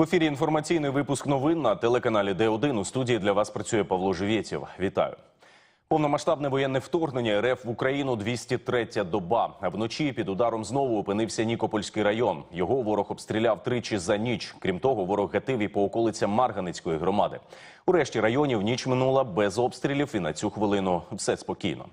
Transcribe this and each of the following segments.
В ефірі інформаційний випуск новин на телеканалі Д1. У студії для вас працює Павло Живєтєв. Вітаю. Повномасштабне воєнне вторгнення РФ в Україну 203-я доба. А вночі під ударом знову опинився Нікопольський район. Його ворог обстріляв тричі за ніч. Крім того, ворог гатив і по околицям Марганицької громади. У решті районів ніч минула без обстрілів, і на цю хвилину все спокійно.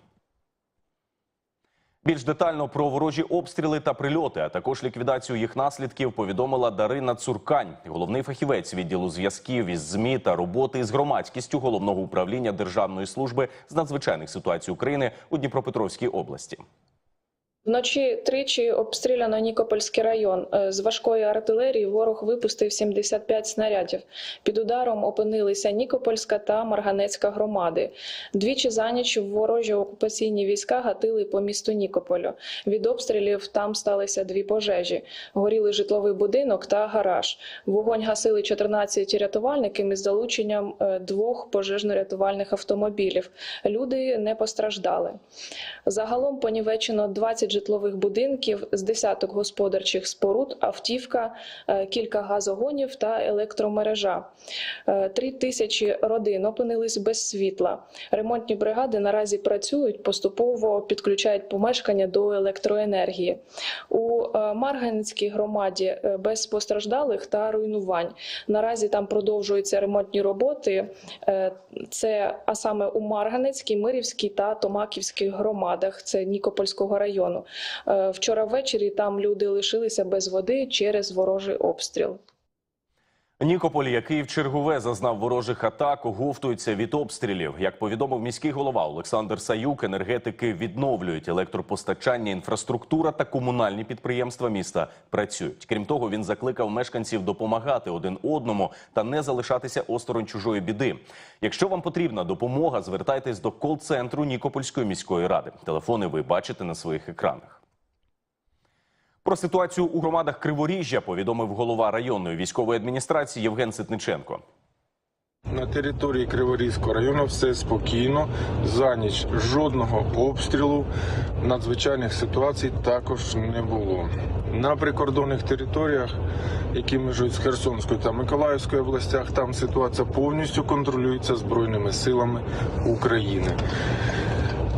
Більш детально про ворожі обстріли та прильоти, а також ліквідацію їх наслідків, повідомила Дарина Цуркань, головний фахівець відділу зв'язків із змі та роботи з громадськістю головного управління Державної служби з надзвичайних ситуацій України у Дніпропетровській області. Вночі тричі обстріляно Нікопольський район. Е, З важкої артилерії ворог випустив 75 снарядів. Під ударом опинилися Нікопольська та Марганецька громади. Двічі за ніч ворожі окупаційні війська гатили по місту Нікополю. Від обстрілів там сталися дві пожежі. Горіли житловий будинок та гараж. Вогонь гасили 14 рятувальників із залученням е, двох пожежно-рятувальних автомобілів. Люди не постраждали. Загалом понівечено 20 житлових будинків з десяток господарчих споруд, автівка, е, кілька газогонів та електромережа. Е, Три тисячі родин опинились без світла. Ремонтні бригади наразі працюють, поступово підключають помешкання до електроенергії. У е, Марганецькій громаді без постраждалих та руйнувань. Наразі там продовжуються ремонтні роботи. Це а саме у Марганецькій, Мирівській та Томаківських громадах. Це Нікопольського району. Е, Вчора ввечері там люди лишилися без води через ворожий обстріл. Нікополь, який в чергове зазнав ворожих атак, оговтується від обстрілів. Як повідомив міський голова Олександр Саюк, енергетики відновлюють електропостачання, інфраструктура та комунальні підприємства міста працюють. Крім того, він закликав мешканців допомагати один одному та не залишатися осторонь чужої біди. Якщо вам потрібна допомога, звертайтесь до кол-центру Нікопольської міської ради. Телефони ви бачите на своїх екранах. Про ситуацію у громадах Криворіжжя повідомив голова районної військової адміністрації Євген Ситниченко. На території Криворізького району все спокійно. За ніч жодного обстрілу надзвичайних ситуацій також не було. На прикордонних територіях, які межують з Херсонською та Миколаївською областях, там ситуація повністю контролюється Збройними силами України.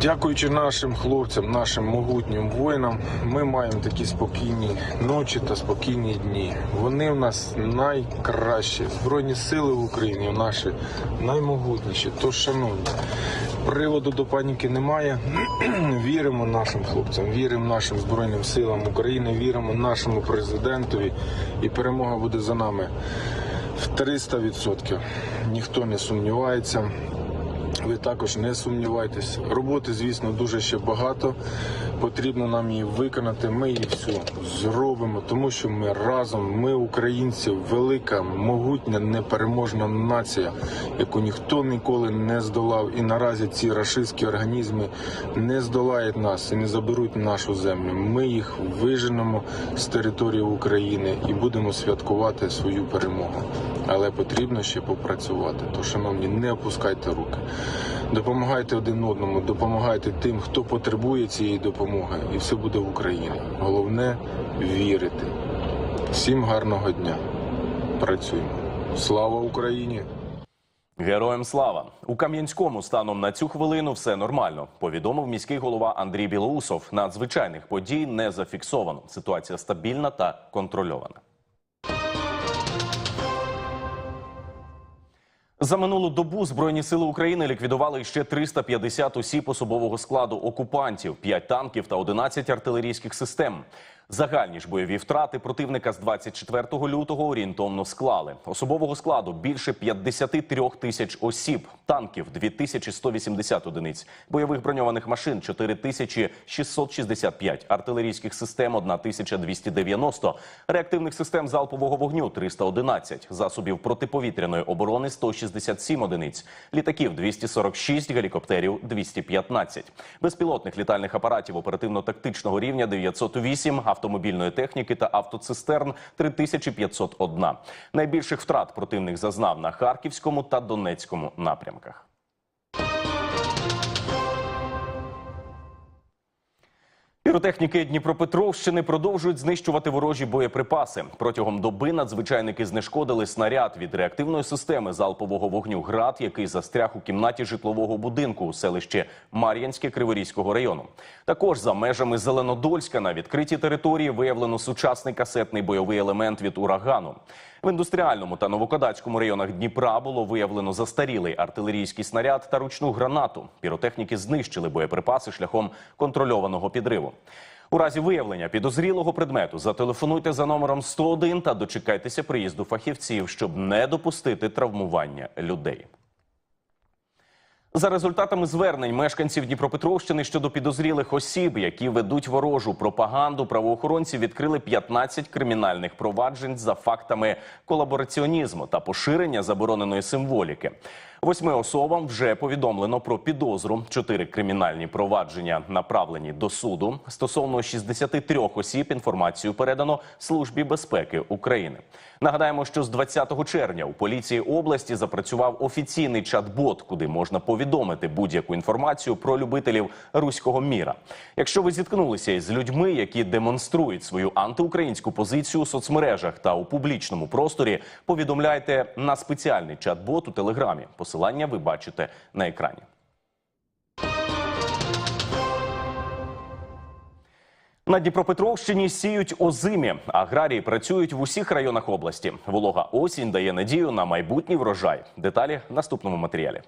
Дякуючи нашим хлопцям, нашим могутнім воїнам, ми маємо такі спокійні ночі та спокійні дні. Вони в нас найкращі. Збройні сили в Україні наші наймогутніші. Тож, шановні, приводу до паніки немає. віримо нашим хлопцям, віримо нашим збройним силам України, віримо нашому президентові, і перемога буде за нами в 300%. Ніхто не сумнівається. Ви також не сумнівайтесь. Роботи, звісно, дуже ще багато. Потрібно нам її виконати. Ми її всю зробимо, тому що ми разом, ми українці, велика, могутня, непереможна нація, яку ніхто ніколи не здолав. І наразі ці рашистські організми не здолають нас і не заберуть нашу землю. Ми їх виженемо з території України і будемо святкувати свою перемогу. Але потрібно ще попрацювати. То, шановні, не опускайте руки. Допомагайте один одному, допомагайте тим, хто потребує цієї допомоги, і все буде в Україні. Головне вірити. Всім гарного дня. Працюємо. Слава Україні! Героям слава у Кам'янському станом на цю хвилину все нормально. Повідомив міський голова Андрій Білоусов. Надзвичайних подій не зафіксовано. Ситуація стабільна та контрольована. За минулу добу збройні сили України ліквідували ще 350 осіб особового складу окупантів, 5 танків та 11 артилерійських систем. Загальні ж бойові втрати противника з 24 лютого орієнтовно склали. Особового складу більше 53 тисяч осіб, танків 2180 одиниць, бойових броньованих машин 4665, артилерійських систем 1290, реактивних систем залпового вогню 311, засобів протиповітряної оборони 167 одиниць, літаків 246, гелікоптерів 215, безпілотних літальних апаратів оперативно-тактичного рівня 908, автомобільної техніки та автоцистерн 3501. Найбільших втрат противник зазнав на Харківському та Донецькому напрямках. Піротехніки Дніпропетровщини продовжують знищувати ворожі боєприпаси. Протягом доби надзвичайники знешкодили снаряд від реактивної системи залпового вогню ГРАД, який застряг у кімнаті житлового будинку у селищі Мар'янське Криворізького району. Також за межами Зеленодольська на відкритій території виявлено сучасний касетний бойовий елемент від урагану. В індустріальному та новокодацькому районах Дніпра було виявлено застарілий артилерійський снаряд та ручну гранату. Піротехніки знищили боєприпаси шляхом контрольованого підриву. У разі виявлення підозрілого предмету зателефонуйте за номером 101 та дочекайтеся приїзду фахівців, щоб не допустити травмування людей. За результатами звернень мешканців Дніпропетровщини щодо підозрілих осіб, які ведуть ворожу пропаганду, правоохоронці відкрили 15 кримінальних проваджень за фактами колабораціонізму та поширення забороненої символіки. Восьми особам вже повідомлено про підозру. Чотири кримінальні провадження направлені до суду. Стосовно 63 осіб інформацію передано Службі безпеки України. Нагадаємо, що з 20 червня у поліції області запрацював офіційний чат-бот, куди можна повідомити будь-яку інформацію про любителів руського міра. Якщо ви зіткнулися із людьми, які демонструють свою антиукраїнську позицію у соцмережах та у публічному просторі, повідомляйте на спеціальний чат-бот у телеграмі. Посилання ви бачите на екрані. На Дніпропетровщині сіють озимі. Аграрії працюють в усіх районах області. Волога осінь дає надію на майбутній врожай. Деталі в наступному матеріалі.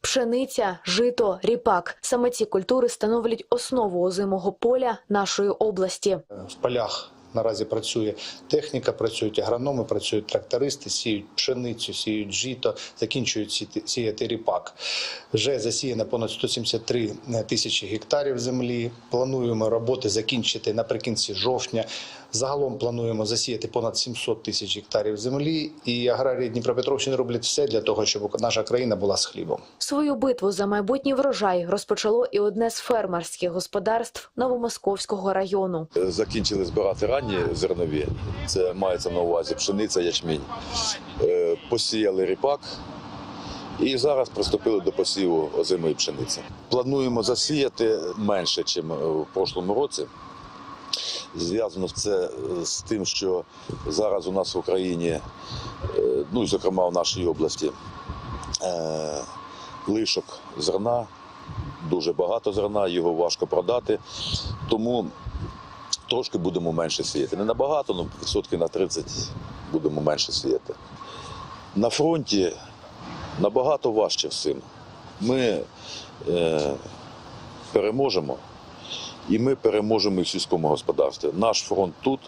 Пшениця, жито, ріпак саме ці культури становлять основу озимого поля нашої області. В полях наразі працює техніка, працюють агрономи, працюють трактористи, сіють пшеницю, сіють жито, закінчують сіяти- сіяти ріпак. Вже засіяно понад 173 тисячі гектарів землі. Плануємо роботи закінчити наприкінці жовтня. Загалом плануємо засіяти понад 700 тисяч гектарів землі. І аграрії Дніпропетровщини роблять все для того, щоб наша країна була з хлібом. Свою битву за майбутній врожай розпочало і одне з фермерських господарств Новомосковського району. закінчили збирати ранні зернові. Це мається на увазі пшениця, ячмінь. Е, Посіяли ріпак і зараз приступили до посіву озимої пшениці. Плануємо засіяти менше, ніж в прошлому році. Зв'язано це е, з тим, що зараз у нас в Україні, е, ну і зокрема в нашій області, е, лишок зерна, дуже багато зерна, його важко продати. Тому трошки будемо менше сіяти. Не набагато, ну відсотки на 30 будемо менше сіяти. На фронті набагато важче всім. Ми е, переможемо, і ми переможемо і в сільському господарстві. Наш фронт тут,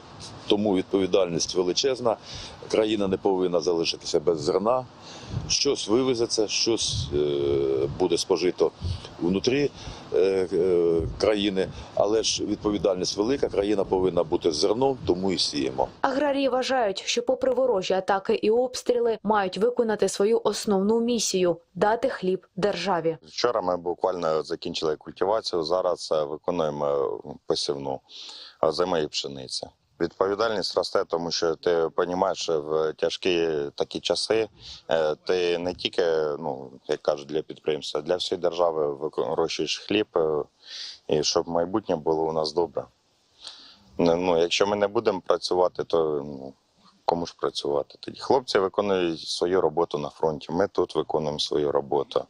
тому відповідальність величезна. Країна не повинна залишитися без зерна. Щось вивезеться, щось е, буде спожито внутрі е, е, країни, але ж відповідальність велика. Країна повинна бути з зерном, тому і сіємо. Аграрії вважають, що попри ворожі атаки і обстріли мають виконати свою основну місію дати хліб державі. Вчора ми буквально закінчили культивацію. Зараз виконуємо посівну озимої пшениці. Відповідальність росте, тому що ти розумієш, що в тяжкі такі часи е, ти не тільки, ну як кажуть, для підприємства, для всієї держави вирощуєш хліб, е, і щоб майбутнє було у нас добре. Ну, якщо ми не будемо працювати, то ну, кому ж працювати тоді? Хлопці виконують свою роботу на фронті. Ми тут виконуємо свою роботу,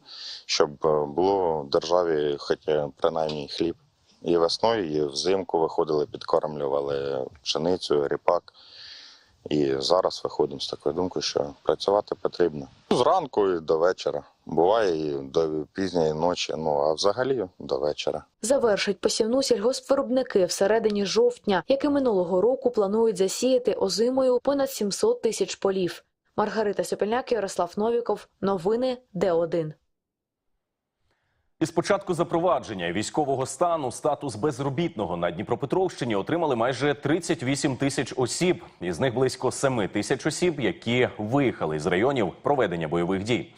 щоб е, було в державі хоча принаймні хліб. І весною, і взимку виходили, підкормлювали пшеницю, ріпак. І зараз виходимо з такою думкою, що працювати потрібно. Зранку і до вечора. Буває і до пізньої ночі, ну а взагалі до вечора. Завершить посівну сільгоспвиробники всередині жовтня, як і минулого року планують засіяти озимою понад 700 тисяч полів. Маргарита Сопельняк, Ярослав Новіков. Новини Д1. Із початку запровадження військового стану статус безробітного на Дніпропетровщині отримали майже 38 тисяч осіб. Із них близько 7 тисяч осіб, які виїхали з районів проведення бойових дій.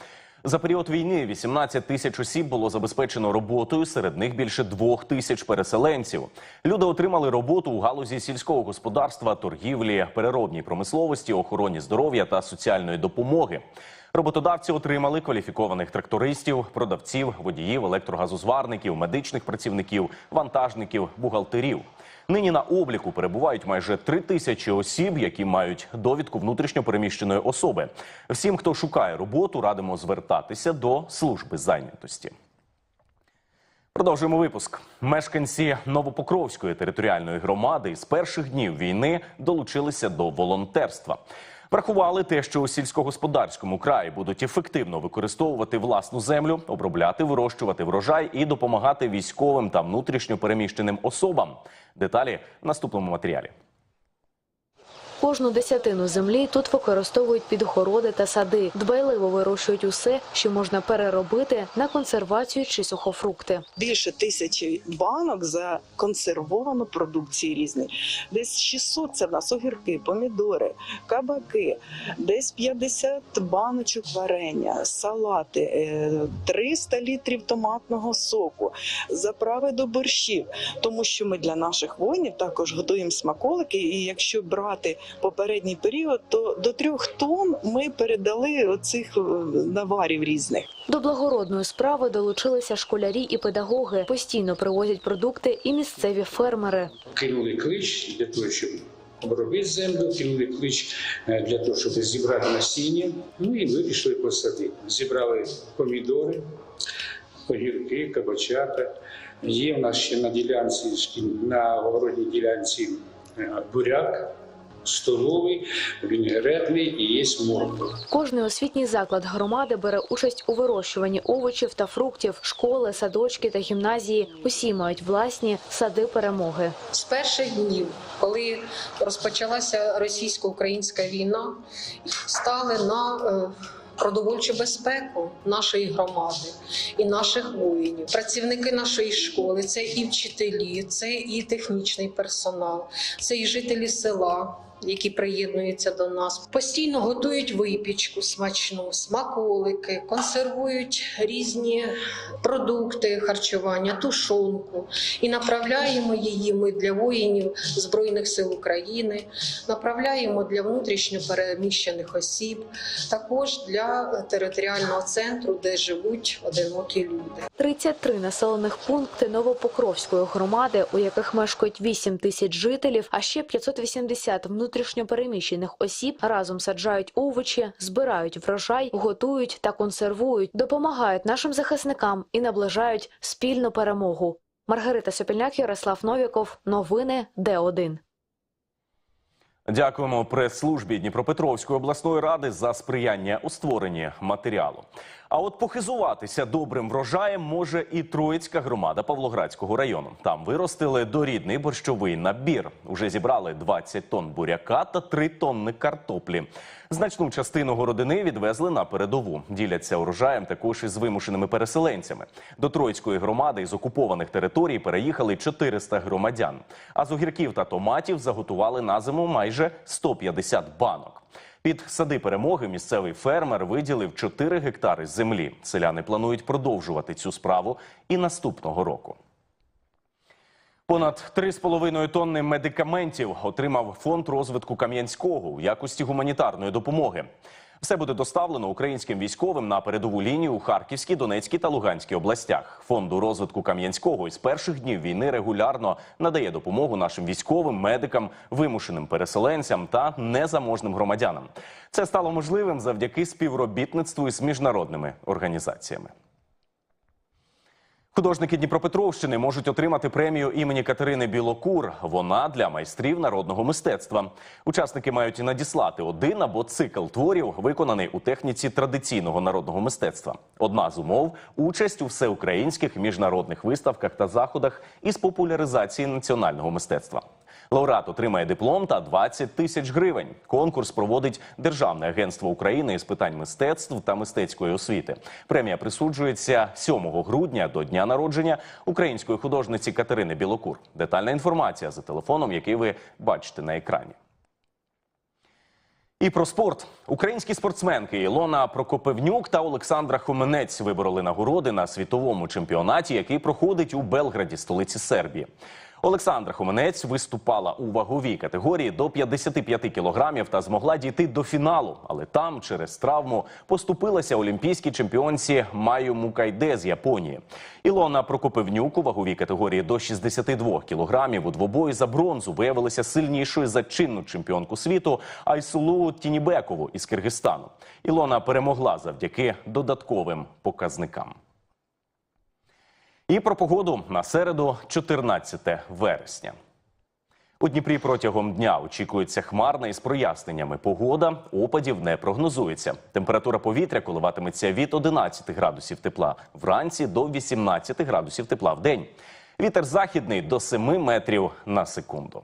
За період війни 18 тисяч осіб було забезпечено роботою. Серед них більше двох тисяч переселенців. Люди отримали роботу у галузі сільського господарства, торгівлі, переробній промисловості, охороні здоров'я та соціальної допомоги. Роботодавці отримали кваліфікованих трактористів, продавців, водіїв, електрогазозварників, медичних працівників, вантажників, бухгалтерів. Нині на обліку перебувають майже три тисячі осіб, які мають довідку внутрішньопереміщеної особи. Всім, хто шукає роботу, радимо звертатися до служби зайнятості. Продовжуємо випуск. Мешканці Новопокровської територіальної громади з перших днів війни долучилися до волонтерства. Врахували те, що у сільськогосподарському краї будуть ефективно використовувати власну землю, обробляти, вирощувати врожай і допомагати військовим та внутрішньо переміщеним особам. Деталі в наступному матеріалі. Кожну десятину землі тут використовують під городи та сади. Дбайливо вирощують усе, що можна переробити на консервацію чи сухофрукти. більше тисячі банок за консервовану продукцію різні. Десь 600 це в нас огірки, помідори, кабаки, десь 50 баночок варення, салати, е, 300 літрів томатного соку, заправи до борщів. Тому що ми для наших воїнів також готуємо смаколики. І якщо брати попередній період, то до трьох тонн ми передали оцих е, наварів різних. До благородної справи долучилися школярі і педагоги. Постійно привозять продукти і місцеві фермери. кинули клич для того, щоб обробити землю, кинули клич е, для того, щоб зібрати насіння. Ну і вирішили посадити. Зібрали помідори, огірки, кабачата. Є в нас ще на ділянці, на огородній ділянці е, буряк, столовий, вінегретний і є морква. Кожний освітній заклад громади бере участь у вирощуванні овочів та фруктів. Школи, садочки та гімназії усі мають власні сади перемоги. з перших днів, коли розпочалася російсько-українська війна, стали на е, продовольчу безпеку нашої громади і наших воїнів. Працівники нашої школи це і вчителі, це і технічний персонал, це і жителі села. Які приєднуються до нас, постійно готують випічку смачну, смаколики, консервують різні продукти харчування, тушонку. І направляємо її ми для воїнів Збройних сил України, направляємо для внутрішньо переміщених осіб, також для територіального центру, де живуть одинокі люди. 33 населених пункти Новопокровської громади, у яких мешкають 8 тисяч жителів, а ще 580 внутрішньопереміщених осіб разом саджають овочі, збирають врожай, готують та консервують, допомагають нашим захисникам і наближають спільну перемогу. Маргарита Сопільняк, Ярослав Новіков. Новини Д1. Дякуємо прес-службі Дніпропетровської обласної ради за сприяння у створенні матеріалу. А от похизуватися добрим врожаєм може і Троїцька громада Павлоградського району. Там виростили дорідний борщовий набір. Уже зібрали 20 тонн буряка та 3 тонни картоплі. Значну частину городини відвезли на передову. Діляться урожаєм також із вимушеними переселенцями. До Троїцької громади із окупованих територій переїхали 400 громадян. А з огірків та томатів заготували на зиму майже 150 банок. Під сади перемоги місцевий фермер виділив 4 гектари землі. Селяни планують продовжувати цю справу і наступного року. Понад 3,5 тонни медикаментів отримав фонд розвитку Кам'янського у якості гуманітарної допомоги. Все буде доставлено українським військовим на передову лінію у Харківській, Донецькій та Луганській областях. Фонду розвитку Кам'янського із перших днів війни регулярно надає допомогу нашим військовим, медикам, вимушеним переселенцям та незаможним громадянам. Це стало можливим завдяки співробітництву із міжнародними організаціями. Художники Дніпропетровщини можуть отримати премію імені Катерини Білокур. Вона для майстрів народного мистецтва. Учасники мають надіслати один або цикл творів, виконаний у техніці традиційного народного мистецтва. Одна з умов участь у всеукраїнських міжнародних виставках та заходах із популяризації національного мистецтва. Лауреат отримає диплом та 20 тисяч гривень. Конкурс проводить Державне агентство України з питань мистецтв та мистецької освіти. Премія присуджується 7 грудня до дня народження української художниці Катерини Білокур. Детальна інформація за телефоном, який ви бачите на екрані. І про спорт українські спортсменки Ілона Прокопевнюк та Олександра Хоменець вибороли нагороди на світовому чемпіонаті, який проходить у Белграді, столиці Сербії. Олександра Хоменець виступала у ваговій категорії до 55 кілограмів та змогла дійти до фіналу, але там через травму поступилася олімпійській чемпіонці Маю Мукайде з Японії. Ілона Прокопивнюк у ваговій категорії до 62 кілограмів у двобої за бронзу виявилася сильнішою за чинну чемпіонку світу Айсулу Тінібекову із Киргизстану. Ілона перемогла завдяки додатковим показникам. І про погоду на середу, 14 вересня. У Дніпрі протягом дня очікується хмарна із проясненнями. Погода опадів не прогнозується. Температура повітря коливатиметься від 11 градусів тепла вранці до 18 градусів тепла в день. Вітер західний до 7 метрів на секунду.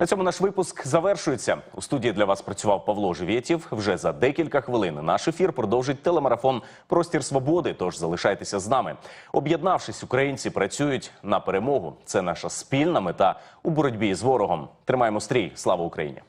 На цьому наш випуск завершується. У студії для вас працював Павло Живєтів. Вже за декілька хвилин наш ефір продовжить телемарафон Простір свободи. Тож залишайтеся з нами. Об'єднавшись, українці працюють на перемогу. Це наша спільна мета у боротьбі з ворогом. Тримаємо стрій. Слава Україні!